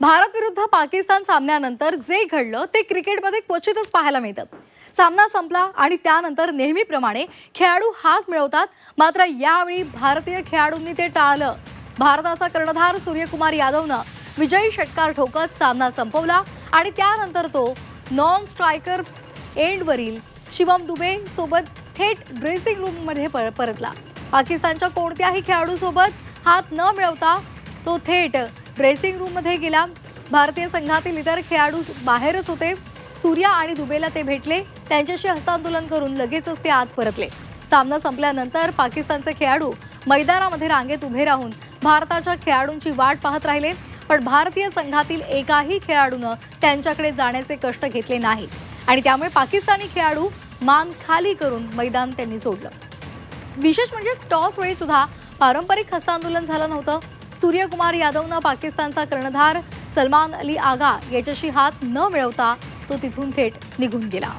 भारत विरुद्ध पाकिस्तान सामन्यानंतर जे घडलं ते क्रिकेटमध्ये क्वचितच पाहायला मिळतं. सामना संपला आणि त्यानंतर नेहमीप्रमाणे खेळाडू हात मिळवतात. मात्र यावेळी भारतीय खेळाडूंनी ते टाळलं. भारताचा कर्णधार सूर्यकुमार यादवनं विजयी षटकार ठोकत सामना संपवला आणि त्यानंतर तो नॉन स्ट्रायकर एंडवरील शिवम दुबे सोबत थेट ड्रेसिंग रूममध्ये पर परतला. पाकिस्तानच्या कोणत्याही खेळाडूसोबत हात न मिळवता तो थेट ड्रेसिंग रूममध्ये गेला. भारतीय संघातील इतर खेळाडू बाहेरच होते. सूर्या आणि दुबेला ते भेटले. त्यांच्याशी हस्तांदोलन करून लगेचच ते आत परतले. सामना संपल्यानंतर पाकिस्तानचे खेळाडू मैदानामध्ये रांगेत उभे राहून भारताच्या खेळाडूंची वाट पाहत राहिले. पण भारतीय संघातील एकाही खेळाडूनं त्यांच्याकडे जाण्याचे कष्ट घेतले नाही. आणि त्यामुळे पाकिस्तानी खेळाडू मान खाली करून मैदान त्यांनी सोडलं. विशेष म्हणजे टॉस वेळी सुद्धा पारंपरिक हस्तांदोलन झालं नव्हतं. सूर्यकुमार यादवनं पाकिस्तानचा कर्णधार सलमान अली आगा याच्याशी हात न मिळवता तो तिथून थेट निघून गेला.